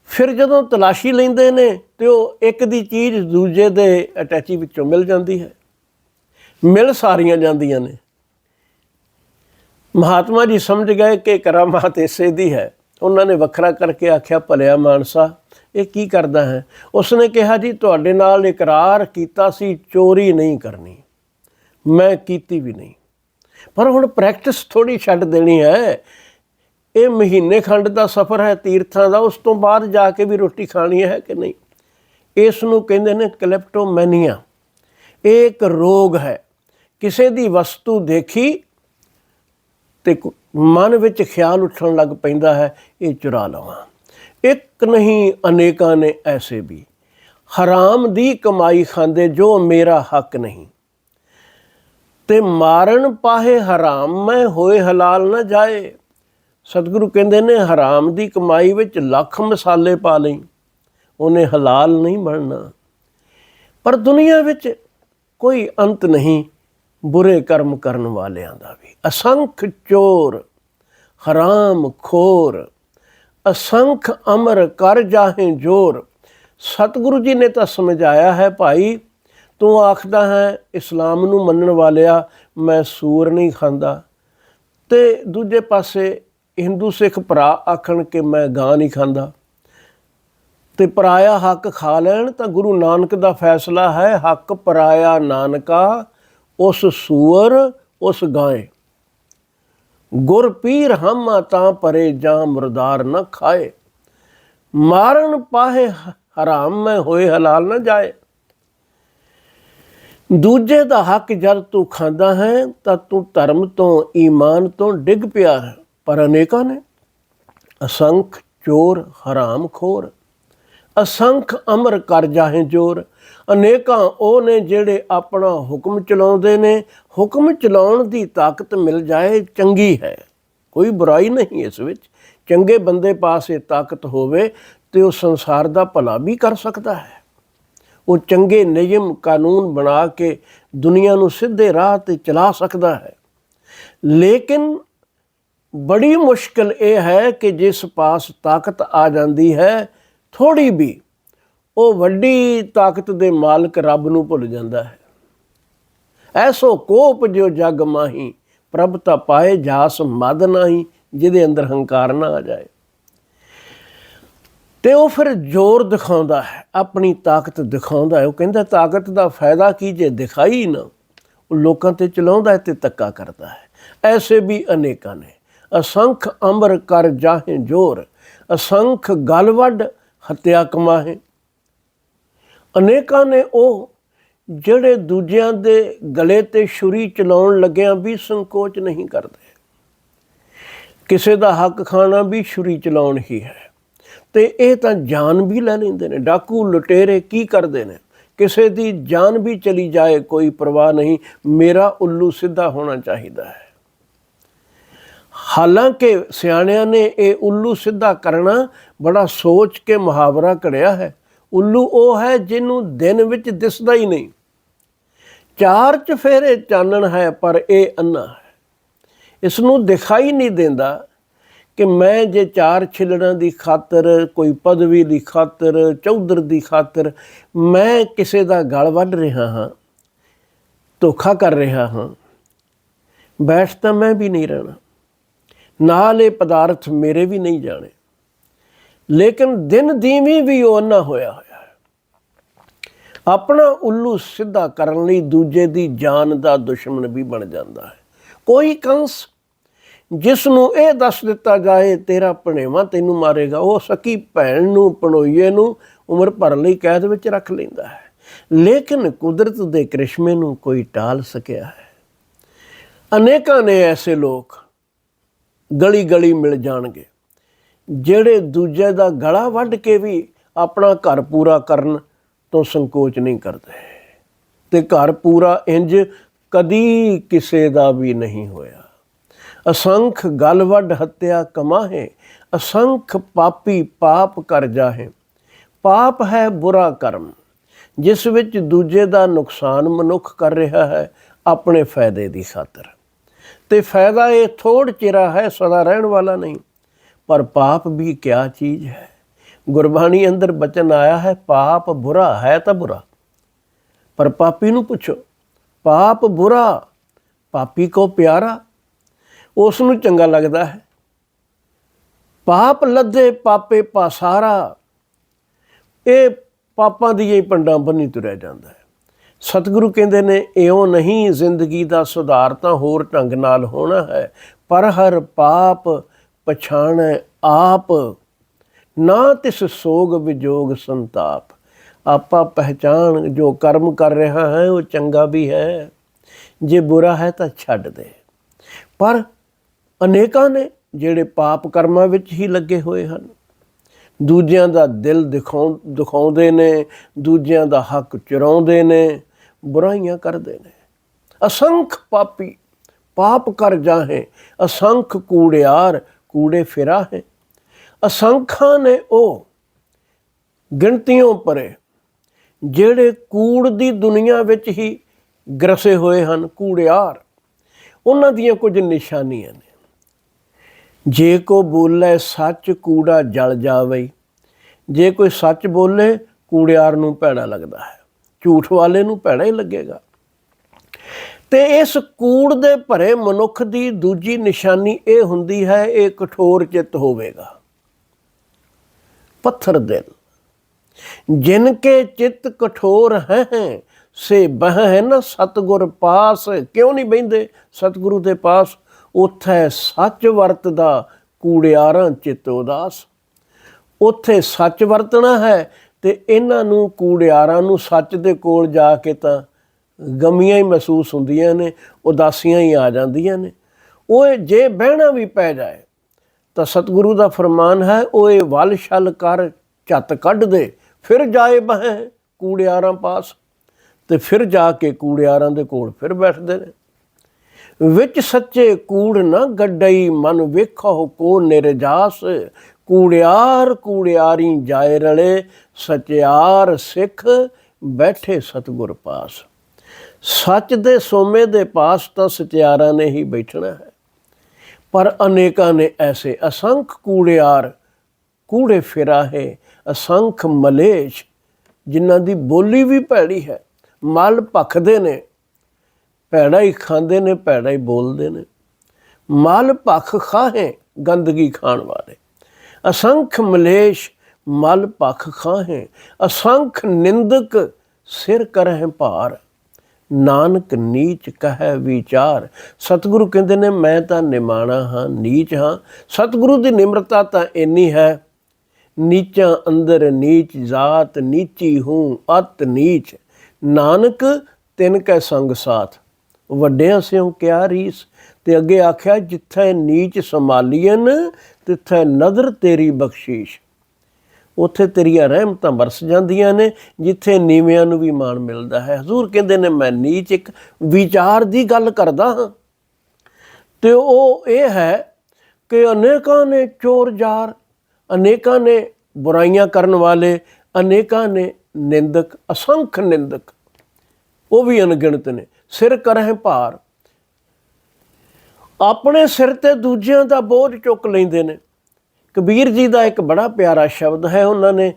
ਫਿਰ ਜਦੋਂ ਤਲਾਸ਼ੀ ਲੈਂਦੇ ਨੇ ਤੇ ਉਹ ਇੱਕ ਦੀ ਚੀਜ਼ ਦੂਜੇ ਦੇ ਅਟੈਚੀ ਵਿੱਚੋਂ ਮਿਲ ਜਾਂਦੀ ਹੈ। ਮਿਲ ਸਾਰੀਆਂ ਜਾਂਦੀਆਂ ਨੇ। ਮਹਾਤਮਾ ਜੀ ਸਮਝ ਗਏ ਕਿ ਕਰਾਮਾਤ ਇਸੇ ਦੀ ਹੈ। ਉਹਨਾਂ ਨੇ ਵੱਖਰਾ ਕਰਕੇ ਆਖਿਆ, ਭਲਿਆ ਮਾਨਸਾ, ਇਹ ਕੀ ਕਰਦਾ ਹੈ? ਉਸਨੇ ਕਿਹਾ, ਜੀ, ਤੁਹਾਡੇ ਨਾਲ ਇਕਰਾਰ ਕੀਤਾ ਸੀ, ਚੋਰੀ ਨਹੀਂ ਕਰਨੀ। ਮੈਂ ਕੀਤੀ ਵੀ ਨਹੀਂ। ਪਰ ਹੁਣ ਪ੍ਰੈਕਟਿਸ ਥੋੜੀ ਛੱਡ ਦੇਣੀ ਹੈ। ਇਹ ਮਹੀਨੇ ਖੰਡ ਦਾ ਸਫ਼ਰ ਹੈ, ਤੀਰਥਾਂ ਦਾ, ਉਸ ਤੋਂ ਬਾਅਦ ਜਾ ਕੇ ਵੀ ਰੋਟੀ ਖਾਣੀ ਹੈ ਕਿ ਨਹੀਂ? ਇਸ ਨੂੰ ਕਹਿੰਦੇ ਨੇ ਕਲੈਪਟੋਮੈਨੀਆ। ਇਹ ਇੱਕ ਰੋਗ ਹੈ। ਕਿਸੇ ਦੀ ਵਸਤੂ ਦੇਖੀ ਤੇ ਮਨ ਵਿੱਚ ਖਿਆਲ ਉੱਠਣ ਲੱਗ ਪੈਂਦਾ ਹੈ, ਇਹ ਚੁਰਾ ਲਵਾਂ। ਇੱਕ ਨਹੀਂ, ਅਨੇਕਾਂ ਨੇ ਐਸੇ ਵੀ। ਹਰਾਮ ਦੀ ਕਮਾਈ ਖਾਂਦੇ ਜੋ ਮੇਰਾ ਹੱਕ ਨਹੀਂ। ਤੇ ਮਾਰਨ ਪਾਹੇ ਹਰਾਮ, ਮੈਂ ਹੋਏ ਹਲਾਲ ਨਾ ਜਾਏ। ਸਤਿਗੁਰੂ ਕਹਿੰਦੇ ਨੇ, ਹਰਾਮ ਦੀ ਕਮਾਈ ਵਿੱਚ ਲੱਖ ਮਸਾਲੇ ਪਾ ਲਈ, ਉਹਨੇ ਹਲਾਲ ਨਹੀਂ ਬਣਨਾ। ਪਰ ਦੁਨੀਆ ਵਿੱਚ ਕੋਈ ਅੰਤ ਨਹੀਂ। ਬੁਰੇ ਕਰਮ ਕਰਨ ਵਾਲਿਆਂ ਦਾ ਵੀ। ਅਸੰਖ ਚੋਰ, ਹਰਾਮ ਖੋਰ, ਅਸੰਖ ਅਮਰ ਕਰ ਜਾਹੇ ਜੋਰ। ਸਤਿਗੁਰੂ ਜੀ ਨੇ ਤਾਂ ਸਮਝਾਇਆ ਹੈ, ਭਾਈ, ਤੂੰ ਆਖਦਾ ਹੈ, ਇਸਲਾਮ ਨੂੰ ਮੰਨਣ ਵਾਲਿਆ ਮੈਂ ਸੂਰ ਨਹੀਂ ਖਾਂਦਾ। ਤੇ ਦੂਜੇ ਪਾਸੇ ਹਿੰਦੂ ਸਿੱਖ ਭਰਾ ਆਖਣ ਕਿ ਮੈਂ ਗਾਂ ਨਹੀਂ ਖਾਂਦਾ। ਤੇ ਪਰਾਇਆ ਹੱਕ ਖਾ ਲੈਣ ਤਾਂ ਗੁਰੂ ਨਾਨਕ ਦਾ ਫੈਸਲਾ ਹੈ, ਹੱਕ ਪਰਾਇਆ ਨਾਨਕਾ ਉਸ ਸੂਰ ਉਸ ਗਾਏ। ਗੁਰ ਪੀਰ ਹਮਾ ਤਾਂ ਪਰੇ ਜਾਂ ਮੁਰਦਾਰ ਨਾ ਖਾਏ। ਮਾਰਨ ਪਾਹੇ ਹਰਾਮ ਮੈਂ ਹੋਏ ਹਲਾਲ ਨਾ ਜਾਏ। ਦੂਜੇ ਦਾ ਹੱਕ ਜਦ ਤੂੰ ਖਾਂਦਾ ਹੈ, ਤਾਂ ਤੂੰ ਧਰਮ ਤੋਂ, ਈਮਾਨ ਤੋਂ ਡਿੱਗ ਪਿਆ ਹੈ। ਪਰ ਅਨੇਕਾਂ ਨੇ, ਅਸੰਖ ਚੋਰ ਹਰਾਮ ਖੋਰ। ਅਸੰਖ ਅਮਰ ਕਰ ਜਾਹੇ ਜੋਰ। ਅਨੇਕਾਂ ਉਹ ਨੇ ਜਿਹੜੇ ਆਪਣਾ ਹੁਕਮ ਚਲਾਉਂਦੇ ਨੇ। ਹੁਕਮ ਚਲਾਉਣ ਦੀ ਤਾਕਤ ਮਿਲ ਜਾਏ, ਚੰਗੀ ਹੈ। ਕੋਈ ਬੁਰਾਈ ਨਹੀਂ ਇਸ ਵਿੱਚ। ਚੰਗੇ ਬੰਦੇ ਪਾਸ ਇਹ ਤਾਕਤ ਹੋਵੇ ਤੇ ਉਹ ਸੰਸਾਰ ਦਾ ਭਲਾ ਵੀ ਕਰ ਸਕਦਾ ਹੈ। ਉਹ ਚੰਗੇ ਨਿਯਮ ਕਾਨੂੰਨ ਬਣਾ ਕੇ ਦੁਨੀਆ ਨੂੰ ਸਿੱਧੇ ਰਾਹ ਤੇ ਚਲਾ ਸਕਦਾ ਹੈ। ਲੇਕਿਨ ਬੜੀ ਮੁਸ਼ਕਲ ਇਹ ਹੈ ਕਿ ਜਿਸ ਪਾਸ ਤਾਕਤ ਆ ਜਾਂਦੀ ਹੈ ਥੋੜੀ ਵੀ ਉਹ ਵੱਡੀ ਤਾਕਤ ਦੇ ਮਾਲਕ ਰੱਬ ਨੂੰ ਭੁੱਲ ਜਾਂਦਾ ਹੈ। ਐਸੋ ਕੋਪ ਜੋ ਜਗ ਮਾਹੀ, ਪ੍ਰਭ ਤਾ ਪਾਏ ਜਾਸ ਮਦ ਨਹੀਂ, ਜਿਹਦੇ ਅੰਦਰ ਹੰਕਾਰ ਨਾ ਆ ਜਾਏ। ਤੇ ਉਹ ਫਿਰ ਜ਼ੋਰ ਦਿਖਾਉਂਦਾ ਹੈ, ਆਪਣੀ ਤਾਕਤ ਦਿਖਾਉਂਦਾ ਹੈ। ਉਹ ਕਹਿੰਦਾ, ਤਾਕਤ ਦਾ ਫਾਇਦਾ ਕੀ ਜੇ ਦਿਖਾਈ ਨਾ? ਉਹ ਲੋਕਾਂ ਤੇ ਚਲਾਉਂਦਾ ਹੈ ਤੇ ਤੱਕਾ ਕਰਦਾ ਹੈ। ਐਸੇ ਵੀ ਅਨੇਕਾਂ ਨੇ। ਅਸੰਖ ਅਮਰ ਕਰ ਜਾਹੇ ਜੋਰ, ਅਸੰਖ ਗਲਵੱਡ ਹੱਤਿਆ ਕਮਾਹੇ। ਅਨੇਕਾਂ ਨੇ ਉਹ ਜਿਹੜੇ ਦੂਜਿਆਂ ਦੇ ਗਲੇ ਤੇ ਛੁਰੀ ਚਲਾਉਣ ਲੱਗਿਆਂ ਵੀ ਸੰਕੋਚ ਨਹੀਂ ਕਰਦੇ। ਕਿਸੇ ਦਾ ਹੱਕ ਖਾਣਾ ਵੀ ਛੁਰੀ ਚਲਾਉਣ ਹੀ ਹੈ। ਤੇ ਇਹ ਤਾਂ ਜਾਨ ਵੀ ਲੈ ਲੈਂਦੇ ਨੇ, ਡਾਕੂ ਲੁਟੇਰੇ ਕੀ ਕਰਦੇ ਨੇ? ਕਿਸੇ ਦੀ ਜਾਨ ਵੀ ਚਲੀ ਜਾਏ, ਕੋਈ ਪਰਵਾਹ ਨਹੀਂ, ਮੇਰਾ ਉੱਲੂ ਸਿੱਧਾ ਹੋਣਾ ਚਾਹੀਦਾ ਹੈ। ਹਾਲਾਂਕਿ ਸਿਆਣਿਆਂ ਨੇ ਇਹ ਉੱਲੂ ਸਿੱਧਾ ਕਰਨਾ ਬੜਾ ਸੋਚ ਕੇ ਮੁਹਾਵਰਾ ਕੜਿਆ ਹੈ। ਉੱਲੂ ਉਹ ਹੈ ਜਿਹਨੂੰ ਦਿਨ ਵਿੱਚ ਦਿਸਦਾ ਹੀ ਨਹੀਂ। ਚਾਰ ਚਫੇਰੇ ਚਾਨਣ ਹੈ, ਪਰ ਇਹ ਅੰਨਾ ਹੈ। ਇਸ ਨੂੰ ਦਿਖਾਈ ਨਹੀਂ ਦਿੰਦਾ ਕਿ ਮੈਂ ਜੇ ਚਾਰ ਛਿਲੜਾਂ ਦੀ ਖਾਤਰ, ਕੋਈ ਪਦਵੀ ਦੀ ਖਾਤਰ, ਚੌਧਰ ਦੀ ਖਾਤਰ, ਮੈਂ ਕਿਸੇ ਦਾ ਗਲ ਵੱਢ ਰਿਹਾ ਹਾਂ, ਧੋਖਾ ਕਰ ਰਿਹਾ ਹਾਂ, ਬੈਠ ਤਾਂ ਮੈਂ ਵੀ ਨਹੀਂ ਰਹਿਣਾ। ਨਾਲ ਇਹ ਪਦਾਰਥ ਮੇਰੇ ਵੀ ਨਹੀਂ ਜਾਣੇ। ਲੇਕਿਨ ਦਿਨ ਦੀਵੀਂ ਵੀ ਉਹ ਅੰਨਾ ਹੋਇਆ ਆਪਣਾ ਉੱਲੂ ਸਿੱਧਾ ਕਰਨ ਲਈ ਦੂਜੇ ਦੀ ਜਾਨ ਦਾ ਦੁਸ਼ਮਣ ਵੀ ਬਣ ਜਾਂਦਾ ਹੈ। ਕੋਈ ਕੰਸ ਜਿਸ ਨੂੰ ਇਹ ਦੱਸ ਦਿੱਤਾ ਜਾਏ, ਤੇਰਾ ਭਣੇਵਾ ਤੈਨੂੰ ਮਾਰੇਗਾ। ਉਹ ਸਕੀ ਭੈਣ ਨੂੰ ਪਣੋਈਏ ਨੂੰ ਉਮਰ ਭਰ ਲਈ ਕੈਦ ਵਿੱਚ ਰੱਖ ਲੈਂਦਾ ਹੈ। ਲੇਕਿਨ ਕੁਦਰਤ ਦੇ ਕ੍ਰਿਸ਼ਮੇ ਨੂੰ ਕੋਈ ਟਾਲ ਸਕਿਆ ਹੈ। ਅਨੇਕਾਂ ਨੇ ਐਸੇ ਲੋਕ ਗਲੀ ਗਲੀ ਮਿਲ ਜਾਣਗੇ, ਜਿਹੜੇ ਦੂਜੇ ਦਾ ਗਲਾ ਵੱਢ ਕੇ ਵੀ ਆਪਣਾ ਘਰ ਪੂਰਾ ਕਰਨ ਤੋਂ ਸੰਕੋਚ ਨਹੀਂ ਕਰਦੇ। ਤੇ ਘਰ ਪੂਰਾ ਇੰਜ ਕਦੀ ਕਿਸੇ ਦਾ ਵੀ ਨਹੀਂ ਹੋਇਆ। ਅਸੰਖ ਗਲ ਹੱਤਿਆ ਕਮਾਹੇ, ਅਸੰਖ ਪਾਪੀ ਪਾਪ ਕਰ ਜਾਹੇ। ਪਾਪ ਹੈ ਬੁਰਾ ਕਰਮ, ਜਿਸ ਵਿੱਚ ਦੂਜੇ ਦਾ ਨੁਕਸਾਨ ਮਨੁੱਖ ਕਰ ਰਿਹਾ ਹੈ, ਆਪਣੇ ਫਾਇਦੇ ਦੀ ਖਾਤਰ। ਤੇ ਫਾਇਦਾ ਇਹ ਥੋੜ ਚਿਰਾ ਹੈ, ਸਦਾ ਰਹਿਣ ਵਾਲਾ ਨਹੀਂ। ਪਰ ਪਾਪ ਵੀ ਕਿਆ ਚੀਜ਼ ਹੈ। ਗੁਰਬਾਣੀ ਅੰਦਰ ਬਚਨ ਆਇਆ ਹੈ, ਪਾਪ ਬੁਰਾ ਹੈ ਤਾਂ ਬੁਰਾ। ਪਰ ਪਾਪੀ ਨੂੰ ਪੁੱਛੋ, ਪਾਪ ਬੁਰਾ, ਪਾਪੀ ਕੋ ਪਿਆਰਾ? ਉਸ ਨੂੰ ਚੰਗਾ ਲੱਗਦਾ ਹੈ। ਪਾਪ ਲੱਦੇ ਪਾਪੇ ਪਾਸਾਰਾ। ਇਹ ਪਾਪਾਂ ਦੀ ਹੀ ਪੰਡਾਂ ਬੰਨੀ ਤੁਰਿਆ ਜਾਂਦਾ ਹੈ। ਸਤਿਗੁਰੂ ਕਹਿੰਦੇ ਨੇ, ਇਉਂ ਨਹੀਂ ਜ਼ਿੰਦਗੀ ਦਾ ਸੁਧਾਰ ਤਾਂ ਹੋਰ ਢੰਗ ਨਾਲ ਹੋਣਾ ਹੈ, ਪਰ ਹਰ ਪਾਪ ਪਛਾਣੈ ਆਪ। ਨਾ ਤਿਸ ਸੋਗ ਵਿਜੋਗ ਸੰਤਾਪ। ਆਪਾ ਪਹਿਚਾਨ ਜੋ ਕਰਮ ਕਰ ਰਿਹਾ ਹੈ, ਉਹ ਚੰਗਾ ਵੀ ਹੈ। ਜੇ ਬੁਰਾ ਹੈ ਤਾਂ ਛੱਡ ਦੇ। ਪਰ ਅਨੇਕਾਂ ਨੇ ਜਿਹੜੇ ਪਾਪ ਕਰਮਾਂ ਵਿੱਚ ਹੀ ਲੱਗੇ ਹੋਏ ਹਨ, ਦੂਜਿਆਂ ਦਾ ਦਿਲ ਦਿਖਾਉ, ਦਿਖਾਉਂਦੇ ਨੇ, ਦੂਜਿਆਂ ਦਾ ਹੱਕ ਚੁਰਾਉਂਦੇ ਨੇ, ਬੁਰਾਈਆਂ ਕਰਦੇ ਨੇ। ਅਸੰਖ ਪਾਪੀ, ਪਾਪ ਕਰ ਜਾਹੇ, ਅਸੰਖ ਕੂੜਿਆਰ ਕੂੜੇ ਫਿਰਾ ਹੈ ਅਸੰਖਾਂ ਨੇ ਉਹ ਗਿਣਤੀਆਂ ਪਰੇ, ਜਿਹੜੇ ਕੂੜ ਦੀ ਦੁਨੀਆ ਵਿੱਚ ਹੀ ਗਰਸੇ ਹੋਏ ਹਨ, ਕੂੜਿਆਰ, ਉਹਨਾਂ ਦੀਆਂ ਕੁਝ ਨਿਸ਼ਾਨੀਆਂ ਨੇ। ਜੇ ਕੋ ਬੋਲੇ ਸੱਚ ਕੂੜਾ ਜਲ ਜਾਵੇ, ਜੇ ਕੋਈ ਸੱਚ ਬੋਲੇ, ਕੂੜਿਆਰ ਨੂੰ ਭੈੜਾ ਲੱਗਦਾ ਹੈ, ਝੂਠ ਵਾਲੇ ਨੂੰ ਭੈੜਾ ਹੀ ਲੱਗੇਗਾ। ਤੇ ਇਸ ਕੂੜ ਦੇ ਭਰੇ ਮਨੁੱਖ ਦੀ ਦੂਜੀ ਨਿਸ਼ਾਨੀ ਇਹ ਹੁੰਦੀ ਹੈ, ਇਹ ਕਠੋਰ ਚਿੱਤ ਹੋਵੇਗਾ। ਪੱਥਰ ਦਿਲ ਜਿਨ ਕੇ ਚਿੱਤ ਕਠੋਰ ਹੈ, ਸੇ ਬਹ ਹੈ ਨਾ ਸਤਗੁਰ ਪਾਸ। ਕਿਉਂ ਨਹੀਂ ਬੈਂਦੇ ਸਤਗੁਰੂ ਦੇ ਪਾਸ? ਉਥੇ ਸੱਚ ਵਰਤਦਾ ਕੂੜਿਆਰਾਂ ਚਿੱਤ ਉਦਾਸ। ਉੱਥੇ ਸੱਚ ਵਰਤਣਾ ਹੈ ਤੇ ਇਹਨਾਂ ਨੂੰ ਕੂੜਿਆਰਾਂ ਨੂੰ ਸੱਚ ਦੇ ਕੋਲ ਜਾ ਕੇ ਤਾਂ ਗਮੀਆਂ ਹੀ ਮਹਿਸੂਸ ਹੁੰਦੀਆਂ ਨੇ, ਉਦਾਸੀਆਂ ਹੀ ਆ ਜਾਂਦੀਆਂ ਨੇ। ਉਹ ਜੇ ਬਹਿਣਾ ਵੀ ਪੈ ਜਾਏ ਤਾਂ ਸਤਿਗੁਰੂ ਦਾ ਫਰਮਾਨ ਹੈ ਉਹ ਇਹ ਵਲ ਛਲ ਕਰ, ਝੱਤ ਕੱਢ ਦੇ, ਫਿਰ ਜਾਏ ਬਹਿ ਕੂੜਿਆਰਾਂ ਪਾਸ। ਤੇ ਫਿਰ ਜਾ ਕੇ ਕੂੜਿਆਰਾਂ ਦੇ ਕੋਲ ਫਿਰ ਬੈਠਦੇ ਨੇ। ਵਿੱਚ ਸੱਚੇ ਕੂੜ ਨਾ ਗੱਡਈ, ਮਨ ਵੇਖੋ ਕੋ ਨਿਰਜਾਸ। ਕੂੜਿਆਰ ਕੂੜਿਆਰੀ ਜਾਏ ਰਲੇ, ਸਚਿਆਰ ਸਿੱਖ ਬੈਠੇ ਸਤਿਗੁਰ ਪਾਸ। ਸੱਚ ਦੇ ਸੋਮੇ ਦੇ ਪਾਸ ਤਾਂ ਸਚਿਆਰਾਂ ਨੇ ਹੀ ਬੈਠਣਾ ਹੈ। ਪਰ ਅਨੇਕਾਂ ਨੇ ਐਸੇ ਅਸੰਖ ਕੂੜਿਆਰ, ਕੂੜੇ ਫਿਰਾਹੇ ਅਸੰਖ ਮਲੇਸ਼ ਜਿਨ੍ਹਾਂ ਦੀ ਬੋਲੀ ਵੀ ਭੈੜੀ ਹੈ। ਮਲ ਭਖਦੇ ਨੇ, ਭੈੜਾ ਹੀ ਖਾਂਦੇ ਨੇ, ਭੈੜਾ ਹੀ ਬੋਲਦੇ ਨੇ। ਮਲ ਭਖ ਖਾਹੇ ਗੰਦਗੀ ਖਾਣ ਵਾਲੇ। ਅਸੰਖ ਮਲੇਸ਼ ਮਲ ਭਖ ਖਾਹੇ। ਅਸੰਖ ਨਿੰਦਕ ਸਿਰ ਕਰਹਿ ਭਾਰ। ਨਾਨਕ ਨੀਚ ਕਹੈ ਵਿਚਾਰ। ਸਤਿਗੁਰੂ ਕਹਿੰਦੇ ਨੇ, ਮੈਂ ਤਾਂ ਨਿਮਾਣਾ ਹਾਂ, ਨੀਚ ਹਾਂ। ਸਤਿਗੁਰੂ ਦੀ ਨਿਮਰਤਾ ਤਾਂ ਇੰਨੀ ਹੈ, ਨੀਚਾਂ ਅੰਦਰ ਨੀਚ ਜਾਤ, ਨੀਚੀ ਹੂੰ, ਅਤ ਨੀਚ। ਨਾਨਕ, ਤਿਨ ਕੈ ਸੰਗ ਸਾਥ। ਵੱਡਿਆਂ ਸਿਓ ਕਿਆ ਰੀਸ? ਤੇ ਅੱਗੇ ਆਖਿਆ, ਜਿੱਥੇ ਨੀਚ ਸੰਭਾਲੀਨ ਤਿੱਥੇ ਨਦਰ ਤੇਰੀ ਬਖਸ਼ੀਸ਼। ਉੱਥੇ ਤੇਰੀਆਂ ਰਹਿਮਤਾਂ ਵਰਸ ਜਾਂਦੀਆਂ ਨੇ, ਜਿੱਥੇ ਨੀਵਿਆਂ ਨੂੰ ਵੀ ਮਾਣ ਮਿਲਦਾ ਹੈ। ਹਜ਼ੂਰ ਕਹਿੰਦੇ ਨੇ, ਮੈਂ ਨੀਚ ਇੱਕ ਵਿਚਾਰ ਦੀ ਗੱਲ ਕਰਦਾ ਹਾਂ। ਤੇ ਉਹ ਇਹ ਹੈ ਕਿ ਅਨੇਕਾਂ ਨੇ ਚੋਰ ਜਾਰ, ਅਨੇਕਾਂ ਨੇ ਬੁਰਾਈਆਂ ਕਰਨ ਵਾਲੇ, ਅਨੇਕਾਂ ਨੇ ਨਿੰਦਕ, ਅਸੰਖ ਨਿੰਦਕ। ਉਹ ਵੀ ਅਣਗਿਣਤ ਨੇ। ਸਿਰ ਕਰਹਿ ਭਾਰ। ਆਪਣੇ ਸਿਰ ਤੇ ਦੂਜਿਆਂ ਦਾ ਬੋਝ ਚੁੱਕ ਲੈਂਦੇ ਨੇ। ਕਬੀਰ ਜੀ ਦਾ ਇੱਕ ਬੜਾ ਪਿਆਰਾ ਸ਼ਬਦ ਹੈ, ਉਹਨਾਂ ਨੇ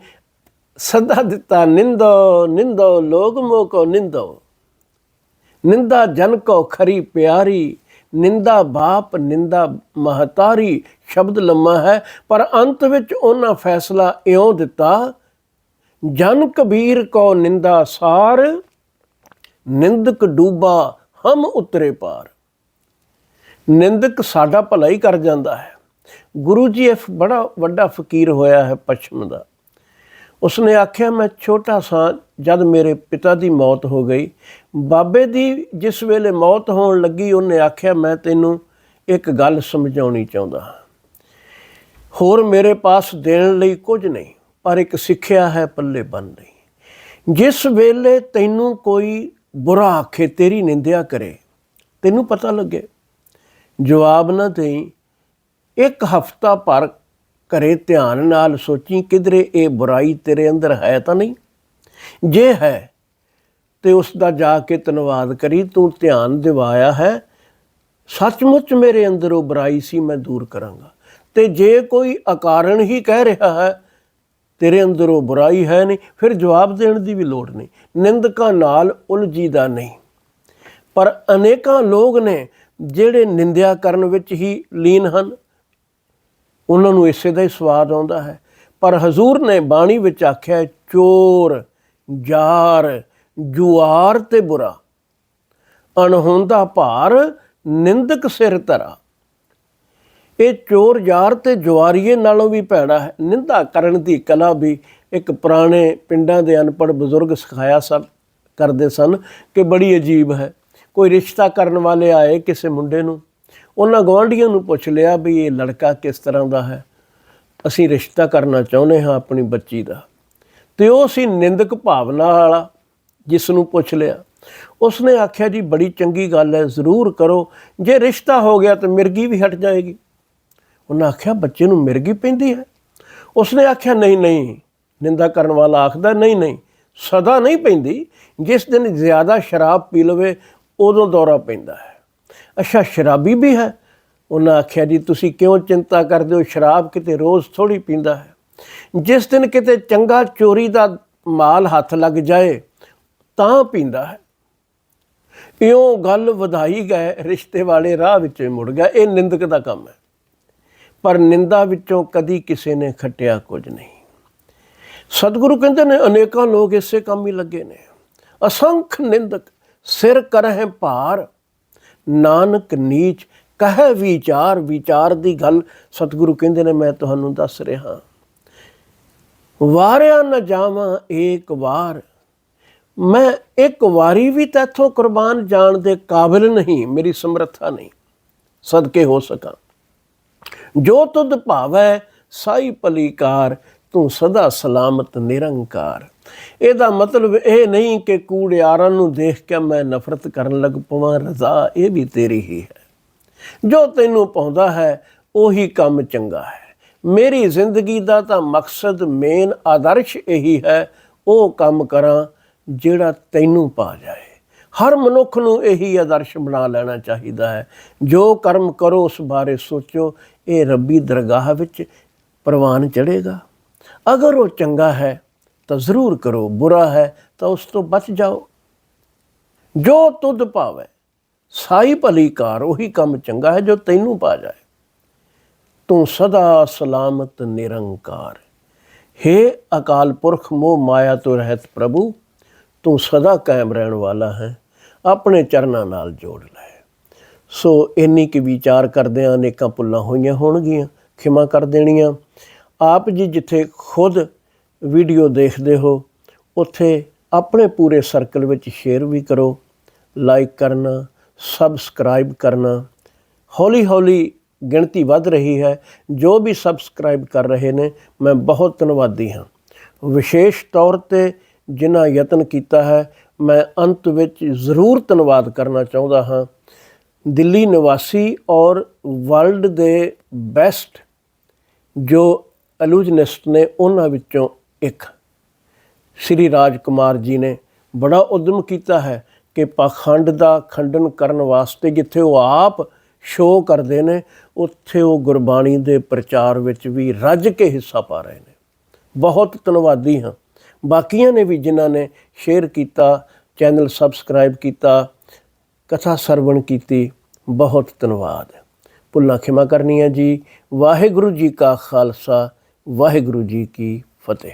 ਸਦਾ ਦਿੱਤਾ, ਨਿੰਦੋ ਨਿੰਦੋ ਲੋਗ ਮੋ ਕੋ ਨਿੰਦੋ। ਨਿੰਦਾ ਜਨ ਕੋ ਖਰੀ ਪਿਆਰੀ, ਨਿੰਦਾ ਬਾਪ, ਨਿੰਦਾ ਮਹਤਾਰੀ ਸ਼ਬਦ ਲੰਮਾ ਹੈ, ਪਰ ਅੰਤ ਵਿੱਚ ਉਹਨਾਂ ਫੈਸਲਾ ਇਉਂ ਦਿੱਤਾ, ਜਨ ਕਬੀਰ ਕੋ ਨਿੰਦਾ ਸਾਰ, ਨਿੰਦਕ ਡੂਬਾ ਹਮ ਉਤਰੇ ਪਾਰ। ਨਿੰਦਕ ਸਾਡਾ ਭਲਾ ਹੀ ਕਰ ਜਾਂਦਾ ਹੈ। ਗੁਰੂ ਜੀ ਇਹ ਬੜਾ ਵੱਡਾ ਫਕੀਰ ਹੋਇਆ ਹੈ ਪੱਛਮ ਦਾ। ਉਸਨੇ ਆਖਿਆ, ਮੈਂ ਛੋਟਾ ਸਾਂ, ਜਦ ਮੇਰੇ ਪਿਤਾ ਦੀ ਮੌਤ ਹੋ ਗਈ। ਬਾਬੇ ਦੀ ਜਿਸ ਵੇਲੇ ਮੌਤ ਹੋਣ ਲੱਗੀ, ਉਹਨੇ ਆਖਿਆ, ਮੈਂ ਤੈਨੂੰ ਇੱਕ ਗੱਲ ਸਮਝਾਉਣੀ ਚਾਹੁੰਦਾ ਹਾਂ। ਹੋਰ ਮੇਰੇ ਪਾਸ ਦੇਣ ਲਈ ਕੁਝ ਨਹੀਂ, ਪਰ ਇੱਕ ਸਿੱਖਿਆ ਹੈ ਪੱਲੇ ਬੰਨ ਲਈ। ਜਿਸ ਵੇਲੇ ਤੈਨੂੰ ਕੋਈ ਬੁਰਾ ਆਖੇ, ਤੇਰੀ ਨਿੰਦਿਆ ਕਰੇ, ਤੈਨੂੰ ਪਤਾ ਲੱਗੇ। ਜਵਾਬ ਨਾ ਦੇਈ ਇੱਕ ਹਫਤਾ ਭਰ ਘਰੇ ਧਿਆਨ ਨਾਲ ਸੋਚੀ, ਕਿਧਰੇ ਇਹ ਬੁਰਾਈ ਤੇਰੇ ਅੰਦਰ ਹੈ ਤਾਂ ਨਹੀਂ? ਜੇ ਹੈ, ਤੇ ਉਸ ਦਾ ਜਾ ਕੇ ਧੰਨਵਾਦ ਕਰੀ, ਤੂੰ ਧਿਆਨ ਦਿਵਾਇਆ ਹੈ, ਸੱਚਮੁੱਚ ਮੇਰੇ ਅੰਦਰ ਉਹ ਬੁਰਾਈ ਸੀ, ਮੈਂ ਦੂਰ ਕਰਾਂਗਾ। ਤੇ ਜੇ ਕੋਈ ਅਕਾਰਨ ਹੀ ਕਹਿ ਰਿਹਾ ਹੈ, ਤੇਰੇ ਅੰਦਰ ਉਹ ਬੁਰਾਈ ਹੈ ਨਹੀਂ, ਫਿਰ ਜਵਾਬ ਦੇਣ ਦੀ ਵੀ ਲੋੜ ਨਹੀਂ। ਨਿੰਦਕਾਂ ਨਾਲ ਉਲਝੀਦਾ ਨਹੀਂ। ਪਰ ਅਨੇਕਾਂ ਲੋਕ ਨੇ ਜਿਹੜੇ ਨਿੰਦਿਆ ਕਰਨ ਵਿੱਚ ਹੀ ਲੀਨ ਹਨ। ਉਹਨਾਂ ਨੂੰ ਇਸੇ ਦਾ ਹੀ ਸਵਾਦ ਆਉਂਦਾ ਹੈ। ਪਰ ਹਜ਼ੂਰ ਨੇ ਬਾਣੀ ਵਿੱਚ ਆਖਿਆ ਚੋਰ, ਜਾਰ, ਜੁਆਰ ਤੇ ਬੁਰਾ। ਅਣਹੋਂਦਾ ਭਾਰ, ਨਿੰਦਕ ਸਿਰ ਧਰਾ। ਇਹ ਚੋਰ, ਜਾਰ ਤੇ ਜੁਆਰੀਏ ਨਾਲੋਂ ਵੀ ਭੈੜਾ ਹੈ। ਨਿੰਦਾ ਕਰਨ ਦੀ ਕਲਾ ਵੀ ਇੱਕ ਪੁਰਾਣੇ ਪਿੰਡਾਂ ਦੇ ਅਨਪੜ੍ਹ ਬਜ਼ੁਰਗ ਸਿਖਾਇਆ ਸਨ, ਕਰਦੇ ਸਨ ਕਿ ਬੜੀ ਅਜੀਬ ਹੈ। ਕੋਈ ਰਿਸ਼ਤਾ ਕਰਨ ਵਾਲੇ ਆਏ ਕਿਸੇ ਮੁੰਡੇ ਨੂੰ ਉਹਨਾਂ ਗਵਾਂਢੀਆਂ ਨੂੰ ਪੁੱਛ ਲਿਆ ਵੀ ਇਹ ਲੜਕਾ ਕਿਸ ਤਰ੍ਹਾਂ ਦਾ ਹੈ? ਅਸੀਂ ਰਿਸ਼ਤਾ ਕਰਨਾ ਚਾਹੁੰਦੇ ਹਾਂ ਆਪਣੀ ਬੱਚੀ ਦਾ। ਤੇ ਉਹ ਸੀ ਨਿੰਦਕ ਭਾਵਨਾ ਵਾਲਾ, ਜਿਸ ਨੂੰ ਪੁੱਛ ਲਿਆ। ਉਸਨੇ ਆਖਿਆ, ਜੀ, ਬੜੀ ਚੰਗੀ ਗੱਲ ਹੈ, ਜ਼ਰੂਰ ਕਰੋ। ਜੇ ਰਿਸ਼ਤਾ ਹੋ ਗਿਆ ਤਾਂ ਮਿਰਗੀ ਵੀ ਹਟ ਜਾਏਗੀ। ਉਹਨਾਂ ਆਖਿਆ, ਬੱਚੇ ਨੂੰ ਮਿਰਗੀ ਪੈਂਦੀ ਹੈ? ਉਸਨੇ ਆਖਿਆ, ਨਹੀਂ ਨਹੀਂ, ਨਿੰਦਾ ਕਰਨ ਵਾਲਾ ਆਖਦਾ, ਨਹੀਂ ਨਹੀਂ, ਸਦਾ ਨਹੀਂ ਪੈਂਦੀ। ਜਿਸ ਦਿਨ ਜ਼ਿਆਦਾ ਸ਼ਰਾਬ ਪੀ ਲਵੇ, ਉਦੋਂ ਦੌਰਾ ਪੈਂਦਾ ਹੈ। ਅੱਛਾ, ਸ਼ਰਾਬੀ ਵੀ ਹੈ। ਉਹਨਾਂ ਆਖਿਆ, ਜੀ, ਤੁਸੀਂ ਕਿਉਂ ਚਿੰਤਾ ਕਰਦੇ ਹੋ? ਸ਼ਰਾਬ ਕਿਤੇ ਰੋਜ਼ ਥੋੜੀ ਪੀਂਦਾ ਹੈ। ਜਿਸ ਦਿਨ ਕਿਤੇ ਚੰਗਾ ਚੋਰੀ ਦਾ ਮਾਲ ਹੱਥ ਲੱਗ ਜਾਏ, ਤਾਂ ਪੀਂਦਾ ਹੈ। ਇਉਂ ਗੱਲ ਵਧਾਈ ਗਏ, ਰਿਸ਼ਤੇ ਵਾਲੇ ਰਾਹ ਵਿੱਚ ਮੁੜ ਗਿਆ। ਇਹ ਨਿੰਦਕ ਦਾ ਕੰਮ ਹੈ। ਪਰ ਨਿੰਦਾ ਵਿੱਚੋਂ ਕਦੀ ਕਿਸੇ ਨੇ ਖਟਿਆ ਕੁਝ ਨਹੀਂ। ਸਤਿਗੁਰੂ ਕਹਿੰਦੇ ਨੇ, ਅਨੇਕਾਂ ਲੋਕ ਇਸੇ ਕੰਮ ਹੀ ਲੱਗੇ ਨੇ। ਅਸੰਖ ਨਿੰਦਕ, ਸਿਰ ਕਰਹਿ ਭਾਰ। ਨਾਨਕ ਨੀਚ ਕਹੈ ਵਿਚਾਰ ਵਿਚਾਰ ਦੀ ਗੱਲ ਸਤਿਗੁਰੂ ਕਹਿੰਦੇ ਨੇ, ਮੈਂ ਤੁਹਾਨੂੰ ਦੱਸ ਰਿਹਾ। ਵਾਰਿਆ ਨਾ ਜਾਵਾਂ ਏਕ ਵਾਰ। ਮੈਂ ਇੱਕ ਵਾਰੀ ਵੀ ਤੇਥੋਂ ਕੁਰਬਾਨ ਜਾਣ ਦੇ ਕਾਬਿਲ ਨਹੀਂ, ਮੇਰੀ ਸਮਰੱਥਾ ਨਹੀਂ, ਸਦਕੇ ਹੋ ਸਕਾਂ। ਜੋ ਤੁਧ ਭਾਵੈ ਸਾਈ ਪਲੀਕਾਰ ਤੂੰ ਸਦਾ ਸਲਾਮਤ ਨਿਰੰਕਾਰ। ਇਹਦਾ ਮਤਲਬ ਇਹ ਨਹੀਂ ਕਿ ਕੂੜਿਆਰਾਂ ਨੂੰ ਦੇਖ ਕੇ ਮੈਂ ਨਫ਼ਰਤ ਕਰਨ ਲੱਗ ਪਵਾਂ, ਰਜ਼ਾ ਇਹ ਵੀ ਤੇਰੀ ਹੀ ਹੈ। ਜੋ ਤੈਨੂੰ ਪਾਉਂਦਾ ਹੈ, ਉਹੀ ਕੰਮ ਚੰਗਾ ਹੈ। ਮੇਰੀ ਜ਼ਿੰਦਗੀ ਦਾ ਤਾਂ ਮਕਸਦ, ਮੇਨ ਆਦਰਸ਼ ਇਹੀ ਹੈ, ਉਹ ਕੰਮ ਕਰਾਂ ਜਿਹੜਾ ਤੈਨੂੰ ਪਾ ਜਾਏ। ਹਰ ਮਨੁੱਖ ਨੂੰ ਇਹੀ ਆਦਰਸ਼ ਬਣਾ ਲੈਣਾ ਚਾਹੀਦਾ ਹੈ। ਜੋ ਕਰਮ ਕਰੋ, ਉਸ ਬਾਰੇ ਸੋਚੋ, ਇਹ ਰੱਬੀ ਦਰਗਾਹ ਵਿੱਚ ਪ੍ਰਵਾਨ ਚੜੇਗਾ ਅਗਰ ਉਹ ਚੰਗਾ ਹੈ ਤਾਂ ਜ਼ਰੂਰ ਕਰੋ, ਬੁਰਾ ਹੈ ਤਾਂ ਉਸ ਤੋਂ ਬਚ ਜਾਓ। ਜੋ ਤੁਧ ਭਾਵੇ ਸਾਈ ਭਲੀ ਕਾਰ, ਉਹੀ ਕੰਮ ਚੰਗਾ ਹੈ ਜੋ ਤੈਨੂੰ ਪਾ ਜਾਏ। ਤੂੰ ਸਦਾ ਸਲਾਮਤ ਨਿਰੰਕਾਰ। हे ਅਕਾਲ ਪੁਰਖ, ਮੋਹ ਮਾਇਆ ਤੋਂ ਰਹਿਤ ਪ੍ਰਭੂ, ਤੂੰ ਸਦਾ ਕਾਇਮ ਰਹਿਣ ਵਾਲਾ ਹੈ, ਆਪਣੇ ਚਰਨਾਂ ਨਾਲ ਜੋੜ ਲੈ। ਸੋ ਇੰਨੀ ਕੀ ਵਿਚਾਰ ਕਰਦਿਆਂ ਅਨੇਕਾਂ ਭੁੱਲਾਂ ਹੋਈਆਂ ਹੋਣਗੀਆਂ, ਖਿਮਾ ਕਰ ਦੇਣੀਆਂ। ਆਪ ਜੀ ਜਿੱਥੇ ਖੁਦ ਵੀਡੀਓ ਦੇਖਦੇ ਹੋ, ਉੱਥੇ ਆਪਣੇ ਪੂਰੇ ਸਰਕਲ ਵਿੱਚ ਸ਼ੇਅਰ ਵੀ ਕਰੋ ਲਾਈਕ ਕਰਨਾ ਸਬਸਕ੍ਰਾਈਬ ਕਰਨਾ। ਹੌਲੀ ਹੌਲੀ ਗਿਣਤੀ ਵੱਧ ਰਹੀ ਹੈ। ਜੋ ਵੀ ਸਬਸਕ੍ਰਾਈਬ ਕਰ ਰਹੇ ਨੇ, ਮੈਂ ਬਹੁਤ ਧੰਨਵਾਦੀ ਹਾਂ। ਵਿਸ਼ੇਸ਼ ਤੌਰ ਤੇ ਜਿਨ੍ਹਾਂ ਯਤਨ ਕੀਤਾ ਹੈ, ਮੈਂ ਅੰਤ ਵਿੱਚ ਜ਼ਰੂਰ ਧੰਨਵਾਦ ਕਰਨਾ ਚਾਹੁੰਦਾ ਹਾਂ। ਦਿੱਲੀ ਨਿਵਾਸੀ ਔਰ ਵਰਲਡ ਦੇ ਬੈਸਟ ਜੋ ਐਲੂਜਨਿਸਟ ਨੇ, ਉਹਨਾਂ ਵਿੱਚੋਂ ਇੱਕ। ਸ਼੍ਰੀ ਰਾਜ ਕੁਮਾਰ ਜੀ ਨੇ ਬੜਾ ਉਦਮ ਕੀਤਾ ਹੈ ਕਿ ਪਾਖੰਡ ਦਾ ਖੰਡਨ ਕਰਨ ਵਾਸਤੇ ਜਿੱਥੇ ਉਹ ਆਪ ਸ਼ੋਅ ਕਰਦੇ ਨੇ, ਉੱਥੇ ਉਹ ਗੁਰਬਾਣੀ ਦੇ ਪ੍ਰਚਾਰ ਵਿੱਚ ਵੀ ਰੱਜ ਕੇ ਹਿੱਸਾ ਪਾ ਰਹੇ ਨੇ। ਬਹੁਤ ਧੰਨਵਾਦੀ ਹਾਂ। ਬਾਕੀਆਂ ਨੇ ਵੀ ਜਿਨ੍ਹਾਂ ਨੇ ਸ਼ੇਅਰ ਕੀਤਾ, ਚੈਨਲ ਸਬਸਕ੍ਰਾਈਬ ਕੀਤਾ, ਕਥਾ ਸਰਵਣ ਕੀਤੀ, ਬਹੁਤ ਧੰਨਵਾਦ। ਭੁੱਲਾਂ ਖਿਮਾ ਕਰਨੀ ਹੈ ਜੀ। ਵਾਹਿਗੁਰੂ ਜੀ ਕਾ ਖਾਲਸਾ, ਵਾਹਿਗੁਰੂ ਜੀ ਕੀ ਫਤਿਹ।